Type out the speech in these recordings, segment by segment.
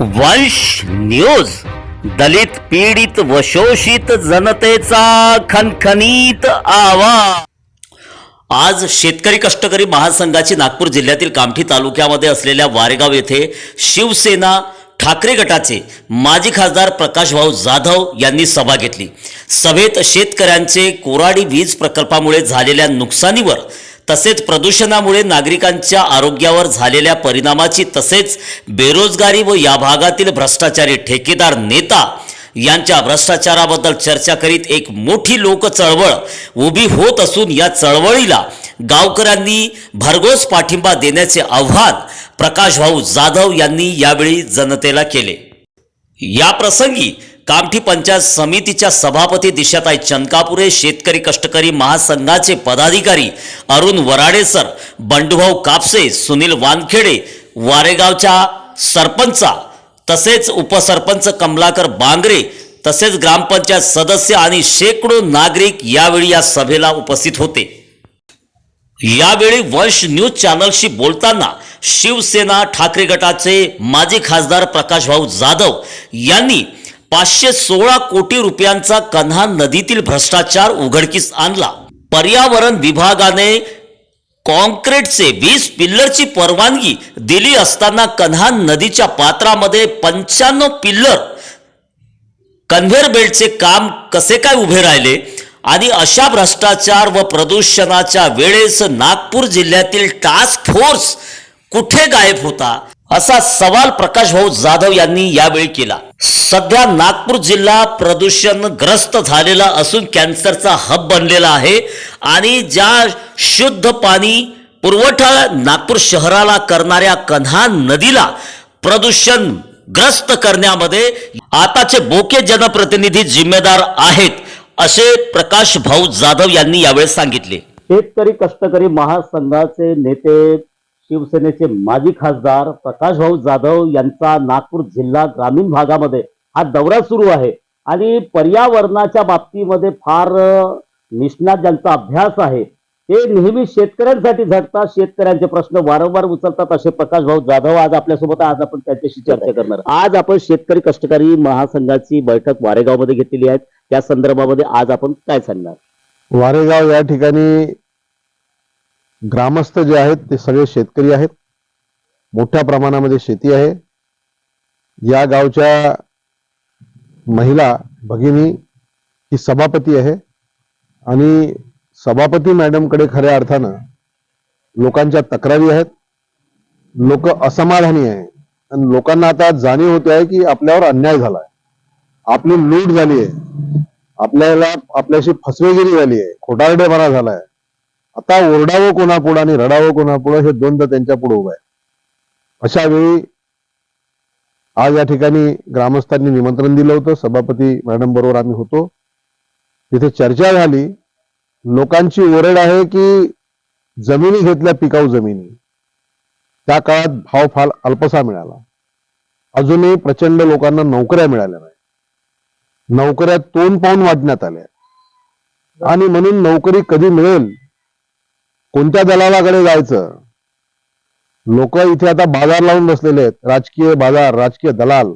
वंश न्यूज. दलित पीडित व शोषित जनतेचा खनखनीत आवाज. आज शेतकरी कष्टकरी महासंघाची नागपूर जिल्ह्यातील कामठी तालुक्यामध्ये असलेल्या वारेगाव येथे शिवसेना ठाकरे गटाचे माजी खासदार प्रकाशभाऊ जाधव यांनी सभा घेतली. सभेत शेतकऱ्यांचे कोराडी वीज प्रकल्पामुळे झालेल्या नुकसानीवर तसेच प्रदूषणामुळे नागरिकांच्या आरोग्यावर झालेल्या परिणामाची तसेच बेरोजगारी व या भागातील भ्रष्टाचारी ठेकेदार नेता यांच्या भ्रष्टाचाराबद्दल चर्चा करीत एक मोठी लोक चळवळ उभी होत असून या चळवळीला गावकऱ्यांनी भरघोस पाठिंबा देण्याचे आव्हान प्रकाशभाऊ जाधव यांनी यावेळी जनतेला केले. या प्रसंगी कामठी पंचायत समितीच्या सभापती दिशाताई चंदकापुरे शेतकरी कष्टकरी महासंघाचे पदाधिकारी अरुण वराडे सर बंडूभाऊ कापसे सुनील वानखेडे वारेगावच्या सरपंचा तसेच उपसरपंच कमलाकर बांगरे तसेच ग्रामपंचायत सदस्य आणि शेकडो नागरिक यावेळी या सभेला उपस्थित होते. यावेळी वंश न्यूज चॅनलशी बोलताना शिवसेना ठाकरे गटाचे माजी खासदार प्रकाशभाऊ जाधव यांनी पाचशे सोळा कोटी रुपयांचा कन्हा नदीतील भ्रष्टाचार उघडकीस आणला. पर्यावरण विभागाने कॉन्क्रीटचे वीस पिल्लरची परवानगी दिली असताना कन्हा नदीच्या पात्रामध्ये पंच्याण्णव पिल्लर कन्व्हेअर बेल्टचे काम कसे काय उभे राहिले? आणि अशा भ्रष्टाचार व प्रदूषणाच्या वेळेस नागपूर जिल्ह्यातील टास्क फोर्स कुठे गायब होता? असा सवाल प्रकाश भाऊ जाधव यांनी यावेळी केला. सध्या नागपूर जिल्हा प्रदूषणग्रस्त झालेला असून कॅन्सरचा हब बनलेला आहे आणि ज्या शुद्ध पाणी पुरवठा नागपूर शहराला करणाऱ्या कन्हा नदीला प्रदूषण ग्रस्त करण्यामध्ये आताचे बोके जनप्रतिनिधी जिम्मेदार आहेत असे प्रकाश भाऊ जाधव यांनी यावेळी सांगितले. शेतकरी कष्टकरी महासंघाचे नेते शिवसेनेचे माजी खासदार प्रकाशभाऊ जाधव यांचा नागपूर जिल्हा ग्रामीण भागामध्ये हा दौरा सुरू आहे. आणि पर्यावरणाच्या बाबतीमध्ये फार निष्णात ज्यांचा अभ्यास आहे ते नेहमी शेतकऱ्यांसाठी झटतात शेतकऱ्यांचे प्रश्न वारंवार उचलतात असे प्रकाशभाऊ जाधव आज आपल्यासोबत. आज आपण त्यांच्याशी चर्चा करणार आज आपण शेतकरी कष्टकरी महासंघाची बैठक वारेगावमध्ये घेतलेली आहे. त्या संदर्भामध्ये आज आपण काय सांगणार? वारेगाव या ठिकाणी ग्रामस्थ जे आहेत ते सगळे शेतकरी आहेत. मोठ्या प्रमाणामध्ये शेती आहे. या गावच्या महिला भगिनी ही सभापती आहे. आणि सभापती मॅडमकडे खऱ्या अर्थानं लोकांच्या तक्रारी आहेत. लोक असमाधानी आहे. आणि लोकांना आता जाणीव होते आहे की आपल्यावर अन्याय झाला आहे आपली लूट झाली आहे. आपल्याला आपल्याशी फसवेगिरी झाली आहे. खोटारडेपणा झालाय. आता ओरडावं कोणापुढं आणि रडावं कोणापुढं हे द्वंद्व त्यांच्या पुढे उभं आहे. अशा वेळी आज या ठिकाणी ग्रामस्थांनी निमंत्रण दिलं होतं. सभापती मॅडम बरोबर आम्ही होतो. तिथे चर्चा झाली. लोकांची ओरड आहे की जमिनी घेतल्या पिकाऊ जमिनी. त्या काळात भाव फार अल्पसा मिळाला. अजूनही प्रचंड लोकांना नोकऱ्या मिळाल्या नाही नोकऱ्या तोंड पाहून वाटण्यात आल्या. आणि म्हणून नोकरी कधी मिळेल कोणत्या दलालाकडे जायचं? लोक इथे आता बाजार लावून बसलेले आहेत. राजकीय बाजार राजकीय दलाल.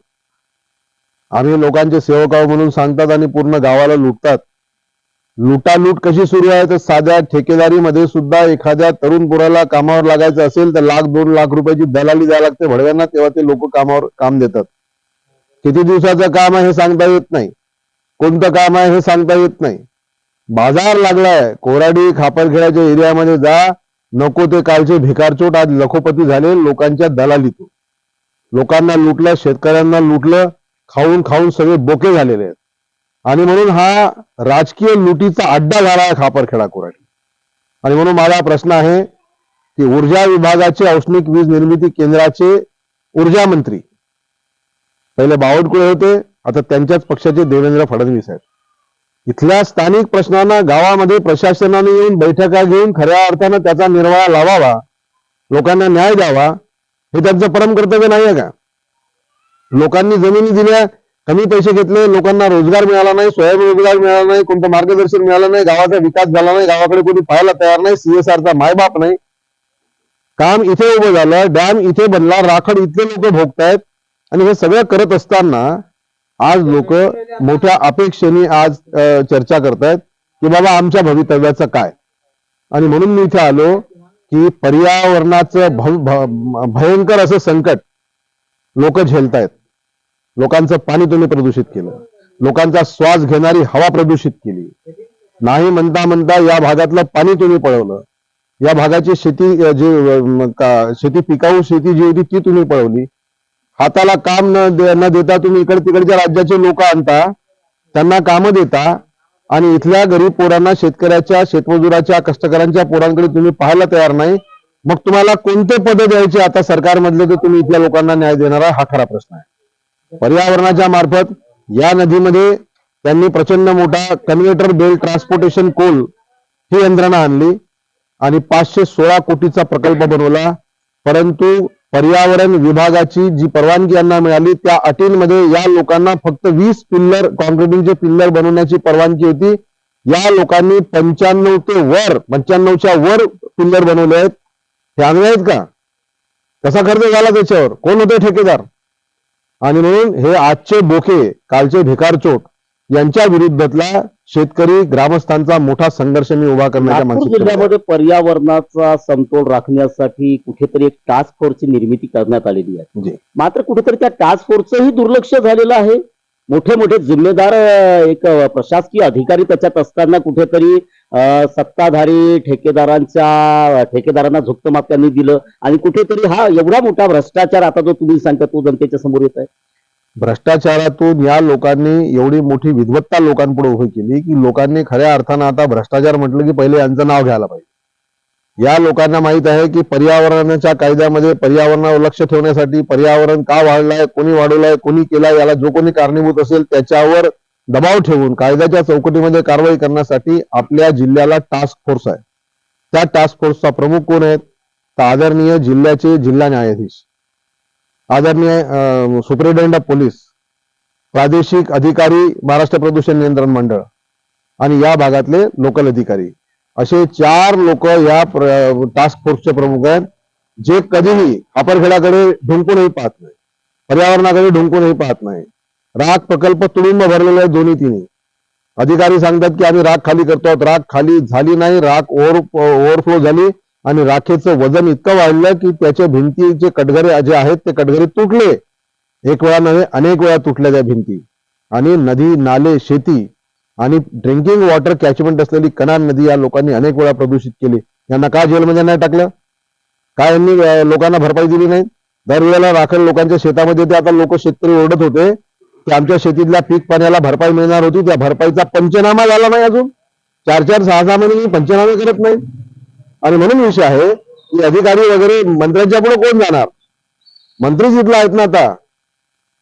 आम्ही लोकांचे सेवक आहोत म्हणून सांगतात आणि पूर्ण गावाला लुटतात. लुटालूट कशी सुरू आहे? तर साध्या ठेकेदारीमध्ये सुद्धा एखाद्या तरुण पुराला कामावर लागायचं असेल तर लाख दोन लाख रुपयाची दलाली द्यावी लागते. भडव्यांना तेव्हा ते लोक कामावर काम देतात. किती दिवसाचं काम आहे हे सांगता येत नाही. कोणतं काम आहे हे सांगता येत नाही. बाजार लागलाय. कोराडी खापरखेड्याच्या एरियामध्ये जा. नको ते कालचे भिकारचोट आज लखोपती झाले लोकांच्या दलालीतून. लोकांना लुटलं शेतकऱ्यांना लुटलं खाऊन खाऊन सगळे बोके झालेले आहेत. आणि म्हणून हा राजकीय लुटीचा अड्डा झाला आहे खापरखेडा कोराडी. आणि म्हणून माझा प्रश्न आहे की ऊर्जा विभागाचे औष्णिक वीज निर्मिती केंद्राचे ऊर्जा मंत्री पहिले बावटकुळे होते आता त्यांच्याच पक्षाचे देवेंद्र फडणवीस आहेत. इथल्या स्थानिक प्रश्नांना गावामध्ये प्रशासनाने येऊन बैठका घेऊन खऱ्या अर्थानं त्याचा निर्वाळा लावावा. लोकांना न्याय द्यावा. हे त्यांचं परम कर्तव्य नाहीये का? लोकांनी जमिनी दिल्या कमी पैसे घेतले लोकांना रोजगार मिळाला नाही स्वयंरोजगार मिळाला नाही कोणतं मार्गदर्शन मिळालं नाही गावाचा विकास झाला नाही गावाकडे कोणी पाहायला तयार नाही सीएसआरचा मायबाप नाही. काम इथे उभं झालं डॅम इथे बनला राखड इथले लोक भोगतायत. आणि हे सगळं करत असताना आज लोक मोठ्या अपेक्षेने आज चर्चा करतायत की बाबा आमच्या भवितव्याचं काय? आणि म्हणून मी इथे आलो की पर्यावरणाचं भ- भयंकर असं संकट लोक झेलतायत. लोकांचं पाणी तुम्ही प्रदूषित केलं. लोकांचा श्वास घेणारी हवा प्रदूषित केली. नाही म्हणता म्हणता या भागातलं पाणी तुम्ही पळवलं. या भागाची शेती जी शेती पिकाऊ शेती जी होती ती तुम्ही पळवली. हाताला काम न दे- न देता तुम्ही इकडे तिकडच्या राज्याचे लोक आणता त्यांना कामं देता आणि इथल्या गरीब पोरांना शेतकऱ्याच्या शेतमजुराच्या कष्टकऱ्यांच्या पोरांकडे तुम्ही पाहायला तयार नाही मग तुम्हाला कोणते पद द्यायचे? आता सरकारमधले तर तुम्ही इथल्या लोकांना न्याय देणारा हा खरा प्रश्न आहे. पर्यावरणाच्या मार्फत या नदीमध्ये त्यांनी प्रचंड मोठा कन्व्हेटर बेल्ट ट्रान्सपोर्टेशन कोल ही यंत्रणा आणली आणि पाचशे सोळा कोटीचा प्रकल्प बनवला परंतु पर्यावरण विभागाची जी परवानगी यांना मिळाली त्या अटींमध्ये या लोकांना फक्त वीस पिल्लर कॉन्क्रिटिंगचे पिल्लर बनवण्याची परवानगी होती. या लोकांनी पंच्याण्णव ते वर पंच्याण्णवच्या वर पिल्लर बनवले आहेत. हे आम्ही आहेत का? कसा खर्च झाला त्याच्यावर? कोण होते ठेकेदार? आणि म्हणून हे आजचे बोके कालचे भिकारचोट यांच्या विरुद्धतला शेतकरी ग्रामस्थांचा मोठा संघर्ष मी उभा करण्याच्या नागपूर. जिल्ह्यामध्ये पर्यावरणाचा समतोल राखण्यासाठी कुठेतरी एक टास्क फोर्सची निर्मिती करण्यात आलेली आहे. मात्र कुठेतरी त्या टास्क फोर्सचंही दुर्लक्ष झालेलं आहे. मोठे मोठे जिम्मेदार एक प्रशासकीय अधिकारी त्याच्यात असताना कुठेतरी सत्ताधारी ठेकेदारांच्या ठेकेदारांना झुकतं माप त्यांनी दिलं. आणि कुठेतरी हा एवढा मोठा भ्रष्टाचार आता जो तुम्ही सांगता तो जनतेच्या समोर येत आहे. भ्रष्टाचारातून या लोकांनी एवढी मोठी विद्वत्ता लोकांपुढे उभी केली की लोकांनी खऱ्या अर्थानं आता भ्रष्टाचार म्हटलं की पहिले यांचं नाव घ्यायला पाहिजे. या लोकांना माहीत आहे की पर्यावरणाच्या कायद्यामध्ये पर्यावरणावर लक्ष ठेवण्यासाठी पर्यावरण का वाढलंय कोणी वाढवलंय कोणी केलाय याला जो कोणी कारणीभूत असेल त्याच्यावर दबाव ठेवून कायद्याच्या चौकटीमध्ये कारवाई करण्यासाठी आपल्या जिल्ह्याला टास्क फोर्स आहे. त्या टास्क फोर्सचा प्रमुख कोण आहेत? तर आदरणीय जिल्ह्याचे जिल्हा न्यायाधीश. आदरणीय सुप्रिटेंडंट ऑफ पोलीस प्रादेशिक अधिकारी महाराष्ट्र प्रदूषण नियंत्रण मंडळ आणि या भागातले लोकल अधिकारी. असे चार लोक या टास्क फोर्सचे प्रमुख आहेत जे कधीही खापरखेड्याकडे ढुंकूनही पाहत नाही पर्यावरणाकडे ढुंकूनही पाहत नाही. राख प्रकल्प तुडुंब भरलेले आहे दोन्ही तिन्ही. अधिकारी सांगतात की आम्ही राख खाली करतो आहोत. राख खाली झाली नाही राख ओव्हर ओव्हरफ्लो झाली. आणि राखेचं वजन इतकं वाढलं की त्याच्या भिंतीचे कटघरे जे आहेत ते कटघरे तुटले. एक वेळा नव्हे अनेक वेळा तुटल्या त्या भिंती. आणि नदी नाले शेती आणि ड्रिंकिंग वॉटर कॅचमेंट असलेली कनान नदी या लोकांनी अनेक वेळा प्रदूषित केली. यांना का जेलमध्ये म्हणजे नाही टाकलं? काय यांनी लोकांना भरपाई दिली नाही? दरवेळेला राखण लोकांच्या शेतामध्ये ते आता लोक शेतकरी ओरडत होते. की आमच्या शेतीतल्या पीक पाण्याला भरपाई मिळणार होती. त्या भरपाईचा पंचनामा झाला नाही अजून. चार चार सहा सहा महिने पंचनामे करत नाही. आणि म्हणून विषय आहे की अधिकारी वगैरे मंत्र्यांच्या पुढे कोण जाणार? मंत्री जिथला आहेत ना आता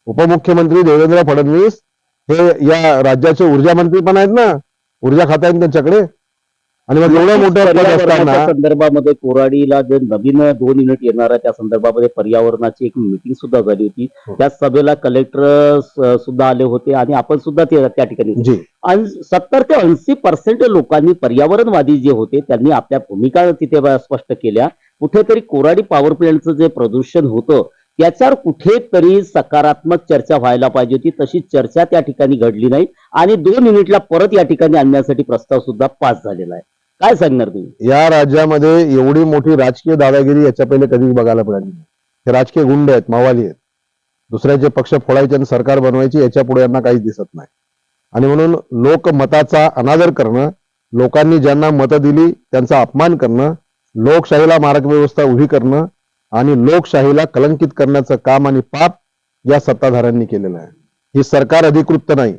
उपमुख्यमंत्री देवेंद्र फडणवीस हे या राज्याचे ऊर्जा मंत्री पण आहेत ना ऊर्जा खाता आहेत त्यांच्याकडे. आणि मग एवढं मोठं पद पर्यावरणाच्या असताना संदर्भामध्ये कोराडीला जे नवीन दोन युनिट येणार आहे त्या संदर्भामध्ये पर्यावरणाची एक मिटिंग सुद्धा झाली होती. हो. त्या सभेला कलेक्टर सुद्धा आले होते आणि आपण सुद्धा त्या ठिकाणी आणि सत्तर ते ऐंशी पर्सेंट लोकांनी पर्यावरणवादी जे होते त्यांनी आपल्या भूमिका तिथे स्पष्ट केल्या. कुठेतरी कोराडी पॉवर प्लॅन्टचं जे प्रदूषण होतं त्याच्यावर कुठेतरी सकारात्मक चर्चा व्हायला पाहिजे होती. तशी चर्चा त्या ठिकाणी घडली नाही. आणि दोन युनिटला परत या ठिकाणी आणण्यासाठी प्रस्ताव सुद्धा पास झालेला आहे. काय सांगणार तुम्ही? या राज्यामध्ये एवढी मोठी राजकीय दादागिरी याच्या पहिले कधीच बघायला मिळाली नाही. हे राजकीय गुंड आहेत मावाली आहेत. दुसऱ्याचे पक्ष फोडायचे आणि सरकार बनवायचे याच्यापुढे यांना काहीच दिसत नाही. आणि म्हणून लोकमताचा अनादर करणं लोकांनी ज्यांना मतं दिली त्यांचा अपमान करणं लोकशाहीला मार्गव्यवस्था उभी करणं आणि लोकशाहीला कलंकित करण्याचं काम आणि पाप या सत्ताधाऱ्यांनी केलेलं आहे. ही सरकार अधिकृत नाही.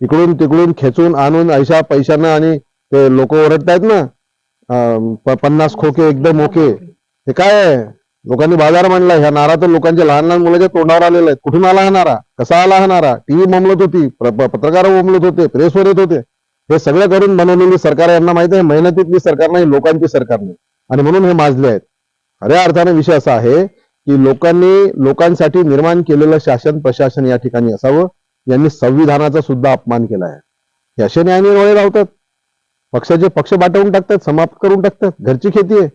इकडून तिकडून खेचून आणून ऐशा पैशानं आणि ते लोक ओरडतायत ना. अं, प- पन्नास खोके एकदम ओके. हे काय आहे? लोकांनी बाजार मांडला. ह्या नारा तर लोकांच्या लहान लहान मुलाच्या तोंडावर आलेला आहे. कुठून आला हा नारा? कसा आला हा नारा? टीव्ही ममलत होती. प्र- प- पत्रकार ममलत होते. प्रेसवर येत होते. हे सगळं करून बनवलेली सरकार आहे, यांना माहिती आहे मेहनतीतली सरकार नाही लोकांची सरकार नाही. आणि म्हणून हे माजले आहेत. खऱ्या अर्थाने विषय असा आहे की लोकांनी लोकांसाठी निर्माण केलेलं शासन प्रशासन या ठिकाणी असावं. यांनी संविधानाचा सुद्धा अपमान केला आहे हे असे न्याय लावतात. पक्षाचे पक्ष बाटवून टाकतात समाप्त करून टाकतात घरची खेती आहे.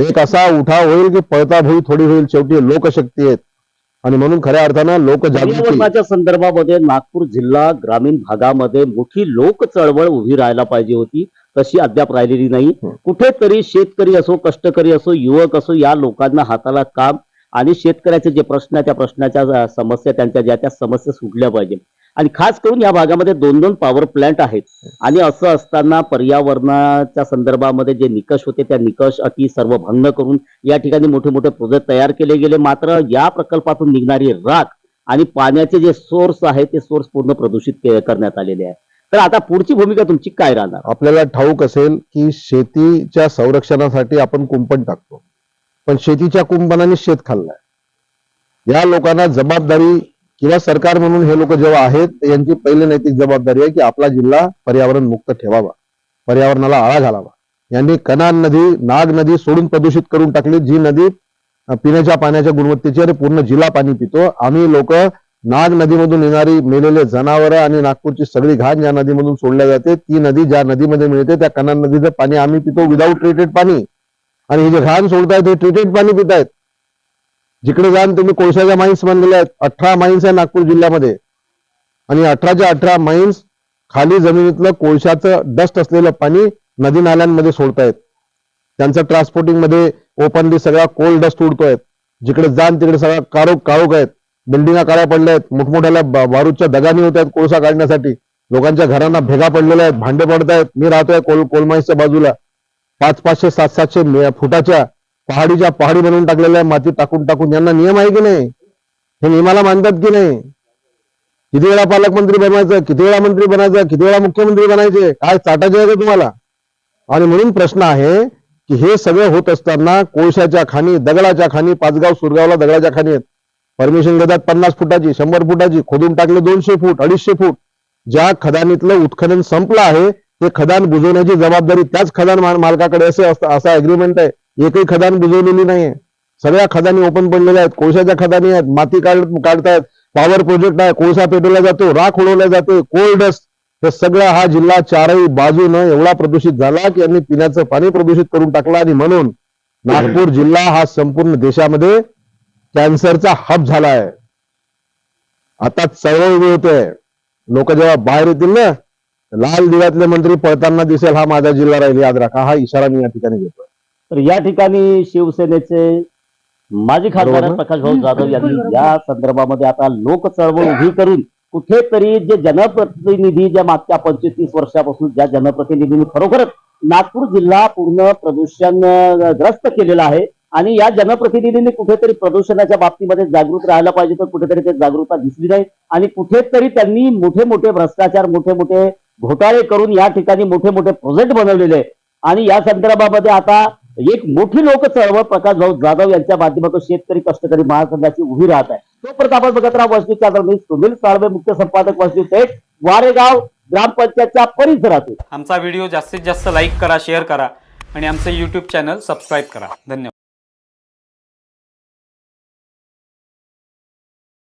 एक असा उठाव होईल की पळता भुई थोडी होईल शेवटी लोकशक्ती आहेत. आणि म्हणून खऱ्या अर्थानं लोकजागृती संदर्भामध्ये नागपूर जिल्हा ग्रामीण भागामध्ये मोठी लोक चळवळ उभी राहायला पाहिजे होती तशी अद्याप राहिलेली नाही. कुठेतरी शेतकरी असो कष्टकरी असो युवक असो या लोकांना हाताला काम आणि शेतकऱ्याचे जे प्रश्न त्या प्रश्नाच्या समस्या त्यांच्या ज्या त्या समस्या सुटल्या पाहिजे आणि खास करून या भागामध्ये दोन दोन पॉवर प्लांट आहेत. आणि असं असताना पर्यावरणाच्या संदर्भामध्ये जे निकष होते त्या निकष अटी सर्व भंग करून या ठिकाणी मोठे मोठे प्रोजेक्ट तयार केले गेले. मात्र या प्रकल्पातून निघणारी राख आणि पाण्याचे जे सोर्स आहे ते सोर्स पूर्ण प्रदूषित करण्यात आलेले आहे तर आता पुढची भूमिका तुमची काय राहणार? आपल्याला ठाऊक असेल की शेतीच्या संरक्षणासाठी आपण कुंपण टाकतो. पण शेतीच्या कुंपणाने शेत खाल्लाय. या लोकांना जबाबदारी किंवा सरकार म्हणून हे लोक जेव्हा आहेत यांची पहिली नैतिक जबाबदारी आहे की आपला जिल्हा पर्यावरण मुक्त ठेवावा. पर्यावरणाला आळा घालावा. यांनी कनान नदी नाग नदी सोडून प्रदूषित करून टाकली. जी नदी पिण्याच्या पाण्याच्या गुणवत्तेची आणि पूर्ण जिल्हा पाणी पितो. आम्ही लोक नाग नदीमधून येणारी मेलेले जनावर आणि नागपूरची सगळी घाण ज्या नदीमधून सोडल्या जाते. ती नदी ज्या नदीमध्ये मिळते त्या कनान नदीचं पाणी आम्ही पितो विदाऊट ट्रीटेड पाणी. आणि हे जे घाण सोडतायत हे ट्रीटेड पाणी पितायत. जिकडे जाण तुम्ही कोळशाच्या माइन्स बनलेल्या आहेत. अठरा माइन्स आहे नागपूर जिल्ह्यामध्ये. आणि अठराच्या अठरा माइन्स खाली जमिनीतलं कोळशाचं डस्ट असलेलं पाणी नदी नाल्यांमध्ये सोडतायत त्यांचं ट्रान्सपोर्टिंगमध्ये ओपनली सगळा कोल डस्ट उडतोय. जिकडे जाण तिकडे सगळा काळोख काळोख आहेत. बिल्डिंगा काळ्या पडल्या आहेत. मोठमोठ्याला बा- बारूदच्या दगानी होत आहेत कोळसा काढण्यासाठी. लोकांच्या घरांना भेगा पडलेल्या आहेत. भांडे पडत आहेत मी राहतोय कोल कोलमाईसच्या बाजूला. पाच पाचशे सात सातशे फुटाच्या पहाडीच्या पहाडी बनवून टाकलेल्या माती टाकून टाकून. यांना नियम आहे की नाही? हे नियमाला मानतात की नाही? किती वेळा पालकमंत्री बनवायचं किती वेळा मंत्री बनायचं किती वेळा मुख्यमंत्री बनायचे? काय चाटायचे आहे का तुम्हाला? आणि म्हणून प्रश्न आहे की हे सगळं होत असताना कोळशाच्या खाणी दगडाच्या खाणी पाचगाव सुरगावला दगडाच्या खाणी आहेत. परमिशन घेतात पन्नास फुटाची शंभर फुटाची खोदून टाकले दोनशे फूट अडीचशे फूट. ज्या खदानीतलं उत्खनन संपलं आहे ते खदान बुजवण्याची जबाबदारी त्याच खदान मालकाकडे असे असं ऍग्रीमेंट आहे. एकही खदान बुजवलेली नाहीये. सगळ्या खदानी ओपन पडलेल्या आहेत. कोळशाच्या खदानी आहेत. माती काढ काढतायत. पॉवर प्रोजेक्ट आहे. कोळसा पेटवला जातो. राख उडवला जाते कोल्ड डस्ट. सगळा हा जिल्हा चारही बाजूनं एवढा प्रदूषित झाला की यांनी पिण्याचं पाणी प्रदूषित करून टाकलं आणि म्हणून नागपूर जिल्हा हा संपूर्ण देशामध्ये कॅन्सरचा हब झाला आहे आता चळवळ उभी होते लोक जेव्हा बाहेर येतील ना लाल दिव्यातले मंत्री पळताना दिसेल हा माझा जिल्हा राहील. याद राखा. हा इशारा मी या ठिकाणी घेतो तर या ठिकाणी शिवसेनेचे माजी खासदार? प्रकाश भाऊ जाधव यांनी या संदर्भामध्ये आता लोक चळवळ उभी करून कुठेतरी जे जनप्रतिनिधी ज्या मागच्या पंचवीस तीस वर्षापासून ज्या जनप्रतिनिधींनी खरोखरच नागपूर जिल्हा पूर्ण प्रदूषण ग्रस्त केलेला आहे आणि या जनप्रतिनिधींनी कुठेतरी प्रदूषणाच्या बाबतीमध्ये जागृत राहायला पाहिजे तर कुठेतरी ते जागरूकता दिसली नाही. आणि कुठेतरी त्यांनी मोठे मोठे भ्रष्टाचार मोठे मोठे घोटाळे करून या ठिकाणी मोठे मोठे प्रोजेक्ट बनवलेले आहेत. आणि या संदर्भामध्ये आता म्हणजे एक मोठी लोक चळवळ प्रकाश भाऊ जाधव यांच्या माध्यमातून शेतकरी कष्टकरी महासंघाची उभी राहत आहे. तोपर्यंत आपण बघत राहा वसनी चॅनल मी सुनील साळवे मुख्य संपादक वसनी थेट वारेगाव ग्रामपंचायतच्या परिसरातून. आमचा व्हिडिओ जास्तीत जास्त लाईक करा शेअर करा आणि आमचं युट्यूब चॅनल सबस्क्राईब करा. धन्यवाद.